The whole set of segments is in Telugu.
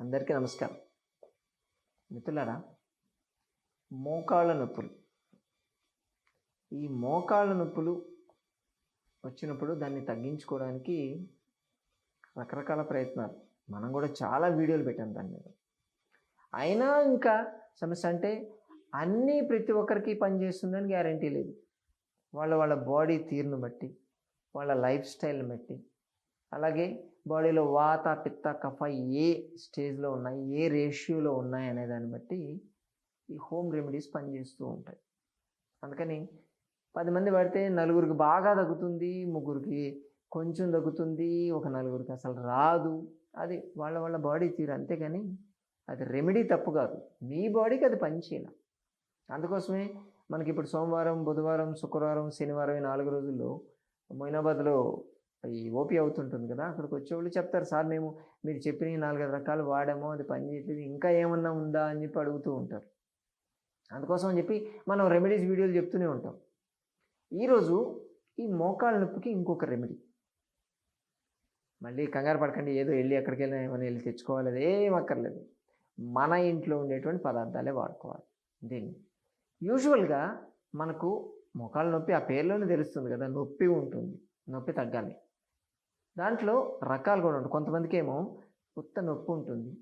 అందరికీ నమస్కారం. మిత్రులారా మోకాళ్ళ నొప్పులు. ఈ మోకాళ్ళ నొప్పులు వచ్చినప్పుడు దాన్ని తగ్గించుకోవడానికి రకరకాల ప్రయత్నాలు. మనం కూడా చాలా వీడియోలు పెట్టాం దాని మీద. అయినా ఇంకా సమస్య అంటే అన్నీ ప్రతి ఒక్కరికి పనిచేస్తుందని గ్యారంటీ లేదు. వాళ్ళ వాళ్ళ బాడీ తీరును బట్టి వాళ్ళ లైఫ్ స్టైల్ని బట్టి అలాగే బాడీలో వాత పిత్త కఫ ఏ స్టేజ్లో ఉన్నాయి ఏ రేషియోలో ఉన్నాయి అనే దాన్ని బట్టి ఈ హోమ్ రెమెడీస్ పనిచేస్తూ ఉంటాయి. అందుకని పది మంది పడితే నలుగురికి బాగా తగ్గుతుంది ముగ్గురికి కొంచెం తగ్గుతుంది ఒక నలుగురికి అసలు రాదు. అది వాళ్ళ వాళ్ళ బాడీ తీరు. అంతేగాని అది రెమెడీ తప్పు కాదు. మీ బాడీకి అది పనిచేయాల అందుకోసమే మనకి ఇప్పుడు సోమవారం బుధవారం శుక్రవారం శనివారం ఈ నాలుగు రోజుల్లో మొయినాబాద్లో ఈ ఓపీ అవుతుంటుంది కదా అక్కడికి వచ్చేవాళ్ళు చెప్తారు సార్ మేము మీరు చెప్పిన నాలుగైదు రకాలు వాడాము అది పనిచేయట్లేదు ఇంకా ఏమన్నా ఉందా? అని చెప్పి అడుగుతూ ఉంటారు. అందుకోసం అని చెప్పి మనం రెమెడీస్ వీడియోలు చెప్తూనే ఉంటాం. ఈరోజు ఈ మోకాళ్ళ నొప్పికి ఇంకొక రెమెడీ. మళ్ళీ కంగారు పడకండి ఏదో వెళ్ళి ఎక్కడికి వెళ్ళినా ఏమైనా వెళ్ళి తెచ్చుకోవాలి అది ఏం అక్కర్లేదు. మన ఇంట్లో ఉండేటువంటి పదార్థాలే వాడుకోవాలి. దీన్ని యూజువల్గా మనకు మోకాళ్ళ నొప్పి ఆ పేర్లోనే తెలుస్తుంది కదా నొప్పి ఉంటుంది నొప్పి తగ్గాలి. దాంట్లో రకాలు కూడా ఉంటాయి. కొంతమందికి ఏమో ఉత్త నొప్పి ఉంటుంది.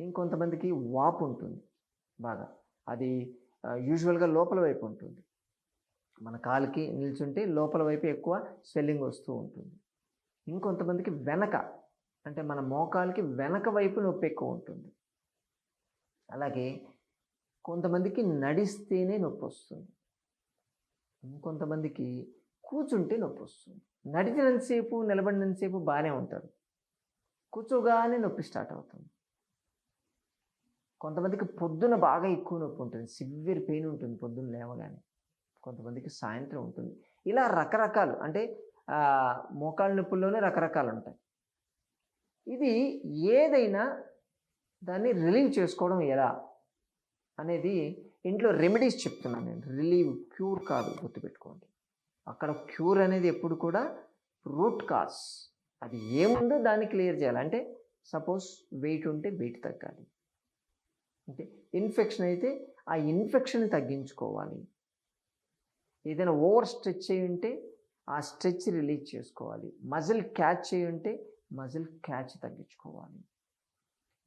ఇంకొంతమందికి వాపు ఉంటుంది. బాగా. అది యూజువల్గా లోపల వైపు ఉంటుంది. మన కాలుకి నిల్చుంటే లోపల వైపు ఎక్కువ స్వెల్లింగ్ వస్తూ ఉంటుంది. ఇంకొంతమందికి వెనక అంటే మన మోకాలకి వెనక వైపు నొప్పి ఎక్కువ ఉంటుంది. అలాగే కొంతమందికి నడిస్తేనే నొప్పి వస్తుంది. ఇంకొంతమందికి కూర్చుంటే నొప్పి వస్తుంది నడిచినంతసేపు నిలబడినంతసేపు బాగానే ఉంటారు. కూర్చోగానే నొప్పి స్టార్ట్ అవుతుంది. కొంతమందికి పొద్దున బాగా ఎక్కువ నొప్పి ఉంటుంది. సివియర్ పెయిన్ ఉంటుంది పొద్దున్న లేవగానే. కొంతమందికి సాయంత్రం ఉంటుంది. ఇలా రకరకాలు అంటే మోకాళ్ళ నొప్పుల్లోనే రకరకాలు ఉంటాయి. ఇది ఏదైనా దాన్ని రిలీవ్ చేసుకోవడం ఎలా అనేది ఇంట్లో రెమెడీస్ చెప్తున్నాను నేను. రిలీవ్ క్యూర్ కాదు గుర్తుపెట్టుకోండి. అక్కడ క్యూర్ అనేది ఎప్పుడు కూడా రూట్ కాజ్. అది ఏముందో దాన్ని క్లియర్ చేయాలి. అంటే సపోజ్ వెయిట్ ఉంటే వెయిట్ తగ్గాలి. అంటే ఇన్ఫెక్షన్ అయితే ఆ ఇన్ఫెక్షన్ తగ్గించుకోవాలి. ఏదైనా ఓవర్ స్ట్రెచ్ అయి ఉంటే ఆ స్ట్రెచ్ రిలీజ్ చేసుకోవాలి. మజిల్ క్యాచ్ అయి ఉంటే మజిల్ క్యాచ్ తగ్గించుకోవాలి.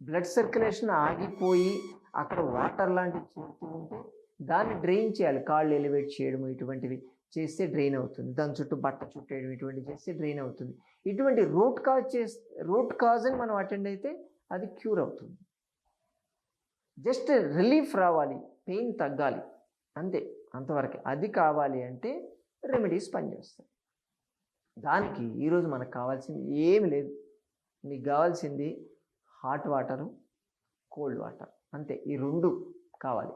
బ్లడ్ సర్క్యులేషన్ ఆగిపోయి అక్కడ వాటర్ లాంటివి చేరుతూ ఉంటే దాన్ని డ్రైన్ చేయాలి. కాళ్ళు ఎలివేట్ చేయడం ఇటువంటివి. చేస్తే డ్రైన్ అవుతుంది. దాని చుట్టూ బట్ట చుట్టేయడం ఇటువంటి చేస్తే డ్రైన్ అవుతుంది. ఇటువంటి రూట్ కాజ్ చేస్తే రూట్ కాజ్ అని మనం అటెండ్ అయితే అది క్యూర్ అవుతుంది. జస్ట్ రిలీఫ్ రావాలి పెయిన్ తగ్గాలి అంతే అంతవరకు. అది కావాలి అంటే రెమెడీస్ పనిచేస్తాయి. దానికి ఈరోజు మనకు కావాల్సింది ఏమి లేదు. మీకు కావాల్సింది హాట్ వాటరు కోల్డ్ వాటర్ అంతే ఈ రెండు కావాలి.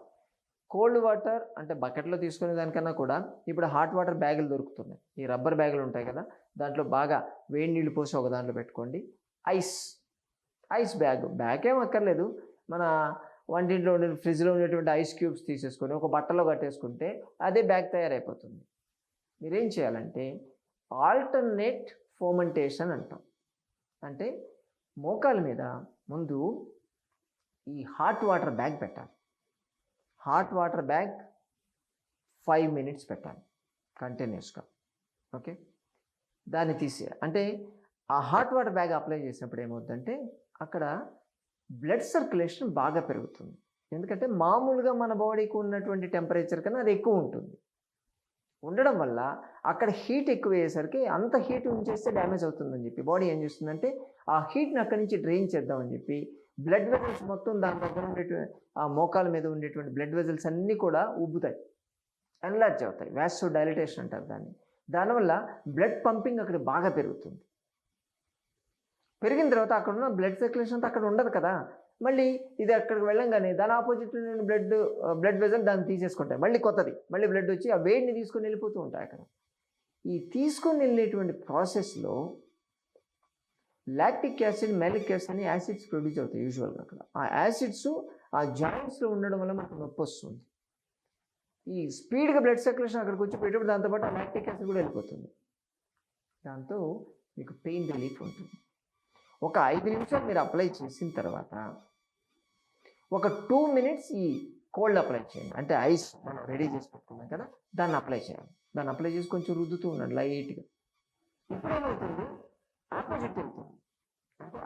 కోల్డ్ వాటర్ అంటే బకెట్లో తీసుకునే దానికన్నా కూడా ఇప్పుడు హాట్ వాటర్ బ్యాగులు దొరుకుతున్నాయి. ఈ రబ్బర్ బ్యాగులు ఉంటాయి కదా దాంట్లో బాగా వేడి నీళ్ళు పోసి ఒక దాంట్లో పెట్టుకోండి. Ice ice bag. బ్యాగ్ ఏం అక్కర్లేదు. మన వంటింట్లో ఉండే ఫ్రిడ్జ్లో ఉండేటువంటి ఐస్ క్యూబ్స్ తీసేసుకొని ఒక బట్టలో కట్టేసుకుంటే అదే బ్యాగ్ తయారైపోతుంది. మీరేం చేయాలంటే ఆల్టర్నేట్ ఫోమెంటేషన్ అంటాం. అంటే మోకాల మీద ముందు ఈ హాట్ వాటర్ బ్యాగ్ పెట్టాలి. Hot water bag five minutes పెట్టాలి కంటిన్యూస్గా. ఓకే? దాన్ని తీసే అంటే ఆ హాట్ వాటర్ బ్యాగ్ అప్లై చేసినప్పుడు ఏమవుతుందంటే అక్కడ బ్లడ్ సర్క్యులేషన్ బాగా పెరుగుతుంది. ఎందుకంటే మామూలుగా మన బాడీకి ఉన్నటువంటి టెంపరేచర్ కన్నా అది ఎక్కువ ఉంటుంది. ఉండడం వల్ల అక్కడ హీట్ ఎక్కువ అయ్యేసరికి అంత హీట్ ఉంచేస్తే డ్యామేజ్ అవుతుందని చెప్పి బాడీ ఏం చేస్తుందంటే ఆ హీట్ని అక్కడి నుంచి డ్రైన్ చేద్దామని చెప్పి బ్లడ్ వెజల్స్ మొత్తం దాని దగ్గర ఉండేటువంటి ఆ మోకాల మీద ఉండేటువంటి బ్లడ్ వెజల్స్ అన్నీ కూడా ఉబ్బుతాయి ఎన్లార్జ్ అవుతాయి. వ్యాసో డైలిటేషన్ అంటారు దాన్ని. దానివల్ల బ్లడ్ పంపింగ్ అక్కడ బాగా పెరుగుతుంది. పెరిగిన తర్వాత అక్కడ ఉన్న బ్లడ్ సర్క్యులేషన్ అంతా అక్కడ ఉండదు కదా. మళ్ళీ ఇది అక్కడికి వెళ్ళంగానే దాని ఆపోజిట్ నేను బ్లడ్ బ్లడ్ వెజల్ దాన్ని తీసేసుకుంటాయి. మళ్ళీ కొత్తది. మళ్ళీ బ్లడ్ వచ్చి ఆ వేడిని తీసుకొని వెళ్ళిపోతూ ఉంటాయి అక్కడ. ఈ తీసుకొని వెళ్ళేటువంటి ప్రాసెస్లో లాక్టిక్ యాసిడ్ మెలిక్ యాసిడ్ అని యాసిడ్స్ ప్రొడ్యూస్ అవుతాయి యూజువల్గా అక్కడ. ఆ యాసిడ్స్ ఆ జాయింట్స్లో ఉండడం వల్ల మనకు నొప్పి వస్తుంది. ఈ స్పీడ్గా బ్లడ్ సర్క్యులేషన్ అక్కడికి వచ్చి పెట్టేప్పుడు దాంతోపాటు ఆ లాక్టిక్ యాసిడ్ కూడా వెళ్ళిపోతుంది. దాంతో మీకు పెయిన్ రిలీఫ్ ఉంటుంది. ఒక ఐదు నిమిషాలు మీరు అప్లై చేసిన తర్వాత ఒక టూ మినిట్స్ ఈ కోల్డ్ అప్లై చేయండి. అంటే ఐస్ మనం రెడీ చేసి పెట్టుకున్నాం కదా దాన్ని అప్లై చేయాలి. దాన్ని అప్లై చేసి కొంచెం రుద్దుతూ ఉండండి లైట్గా ఇప్పుడు ఏమవుతుంది ఆపోజిట్ వెళ్తుంది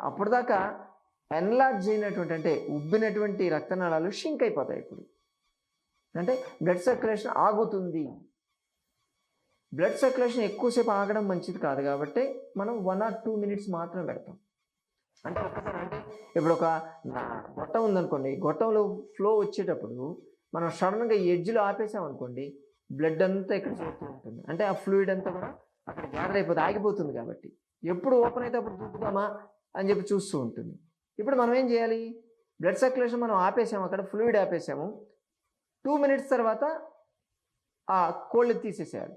అప్పటిదాకా ఎన్లార్జ్ అయినటువంటి అంటే ఉబ్బినటువంటి రక్తనాళాలు షింక్ అయిపోతాయి ఇప్పుడు. అంటే బ్లడ్ సర్క్యులేషన్ ఆగుతుంది. బ్లడ్ సర్క్యులేషన్ ఎక్కువసేపు ఆగడం మంచిది కాదు కాబట్టి మనం వన్ ఆర్ టూ మినిట్స్ మాత్రం పెడతాం. అంటే ఒక్కసారి అంటే ఇప్పుడు ఒక గొట్టం ఉందనుకోండి గొట్టంలో ఫ్లో వచ్చేటప్పుడు మనం సడన్గా ఎడ్జ్లో ఆపేసాం అనుకోండి బ్లడ్ అంతా ఇక్కడ చేరుతూ ఉంటుంది. అంటే ఆ ఫ్లూయిడ్ అంతా కూడా అక్కడ గ్యాదర్ అయిపోతే ఆగిపోతుంది కాబట్టి. ఎప్పుడు ఓపెన్ అయితే అప్పుడు చూద్దామా అని చెప్పి చూస్తూ ఉంటుంది. ఇప్పుడు మనం ఏం చేయాలి? బ్లడ్ సర్క్యులేషన్ మనం ఆపేసాము అక్కడ ఫ్లూయిడ్ ఆపేసాము. టూ మినిట్స్ తర్వాత ఆ కోల్డ్ తీసేసేయాలి.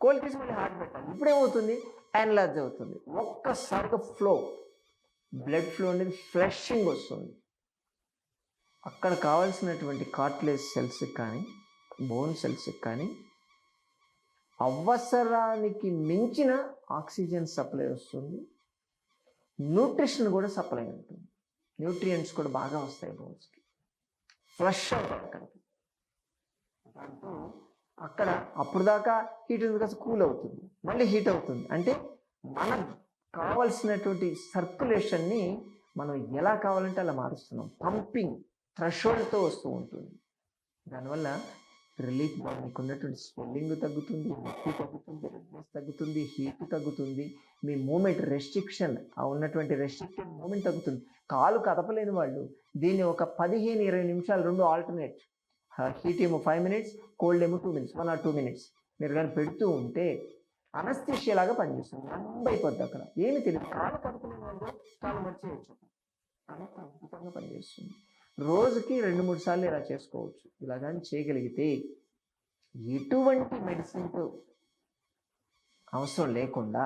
కోల్డ్ తీసి మళ్ళీ హార్ట్ పెట్టాలి. ఇప్పుడు ఏమవుతుంది? యాన్లార్జ్ అవుతుంది. ఒక్కసారిగా ఫ్లో బ్లడ్ ఫ్లో అనేది ఫ్లషింగ్ వస్తుంది. అక్కడ కావాల్సినటువంటి కార్ట్లేజ్ సెల్స్ కానీ బోన్ సెల్స్ కానీ అవసరానికి మించిన ఆక్సిజన్ సప్లై వస్తుంది. న్యూట్రిషన్ కూడా సప్లై ఉంటుంది న్యూట్రియంట్స్ కూడా బాగా వస్తాయి బోన్స్కి ఫ్రెష్ అవుతుంది అక్కడికి అక్కడ అప్పుడు దాకా హీట్ ఉంది కాస్త కూల్ అవుతుంది. మళ్ళీ హీట్ అవుతుంది. అంటే మనకు కావలసినటువంటి సర్క్యులేషన్ని మనం ఎలా కావాలంటే అలా మారుస్తున్నాం. పంపింగ్ థ్రెషోల్డ్తో వస్తూ ఉంటుంది. దానివల్ల రిలీఫ్ మీకు ఉన్నటువంటి స్వెల్లింగ్ తగ్గుతుంది నొప్పి తగ్గుతుంది రెడ్నెస్ తగ్గుతుంది హీట్ తగ్గుతుంది. మీ మూమెంట్ రెస్ట్రిక్షన్ ఆ ఉన్నటువంటి రెస్ట్రిక్టెడ్ మూమెంట్ తగ్గుతుంది. కాలు కదపలేని వాళ్ళు దీన్ని ఒక పదిహేను ఇరవై నిమిషాలు రెండు ఆల్టర్నేట్ హీట్ ఏమో ఫైవ్ మినిట్స్ కోల్డ్ ఏమో two minutes one or two minutes మీరు కానీ పెడుతూ ఉంటే అనస్థిష్యలాగా పనిచేస్తుంది. నంబ అయిపోద్ది అక్కడ. ఏమి తెలియదు. కాలు కదపలేని వాళ్ళు కాలు మర్చేయచ్చు అంత అద్భుతంగా పనిచేస్తుంది. రోజుకి రెండు మూడు సార్లు ఇలా చేసుకోవచ్చు. ఇలా కానీ చేయగలిగితే ఎటువంటి మెడిసిన్తో అవసరం లేకుండా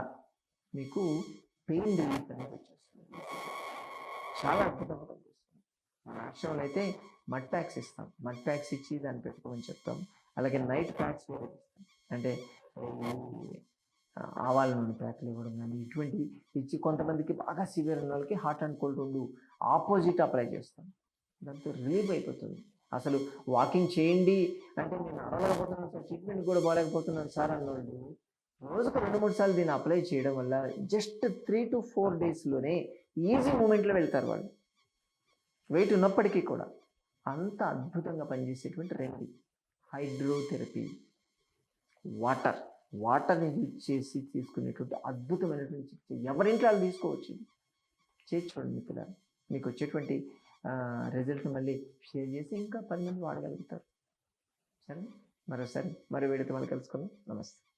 మీకు పెయిన్ రిలీఫ్ అనేది వచ్చేస్తుంది. చాలా అద్భుతంగా పనిచేస్తుంది. మన ఆశ్రమంలో అయితే మడ్ ప్యాక్స్ ఇస్తాం. మడ్ ప్యాక్స్ ఇచ్చి దాన్ని పెట్టుకోమని చెప్తాం. అలాగే నైట్ ప్యాక్స్ కూడా ఇస్తాం. అంటే ఆవాల నూనె ప్యాక్లు ఇవ్వడం కానీ ఇటువంటి ఇచ్చి కొంతమందికి బాగా సివియర్ ఉన్న వాళ్ళకి హార్ట్ అండ్ కోల్డ్ రెండు ఆపోజిట్ అప్లై చేస్తాం. దాంతో రిలీఫ్ అయిపోతుంది. అసలు వాకింగ్ చేయండి. అంటే నేను అడగలేకపోతున్నాను సార్ ట్రీట్మెంట్ కూడా బాగాలేకపోతున్నాను సార్ అన్నాడు. రోజుకు రెండు మూడు సార్లు దీన్ని అప్లై చేయడం వల్ల జస్ట్ త్రీ టు ఫోర్ డేస్లోనే ఈజీ మూమెంట్లో వెళ్తారు వాళ్ళు. వెయిట్ ఉన్నప్పటికీ కూడా అంత అద్భుతంగా పనిచేసేటువంటి రెమెడీ హైడ్రోథెరపీ వాటర్. వాటర్ని యూజ్ చేసి తీసుకునేటువంటి అద్భుతమైనటువంటి చికిత్స. ఎవరింట్లో వాళ్ళు తీసుకోవచ్చు? చేసి చూడండి మిత్రులారా. మీకు వచ్చేటువంటి రిజల్ట్ మళ్ళీ షేర్ చేసి ఇంకా పది మంది వాడగలుగుతారు. సరే మరోసారి మరో వీడియోతో మళ్ళీ కలుసుకుందాం. నమస్తే.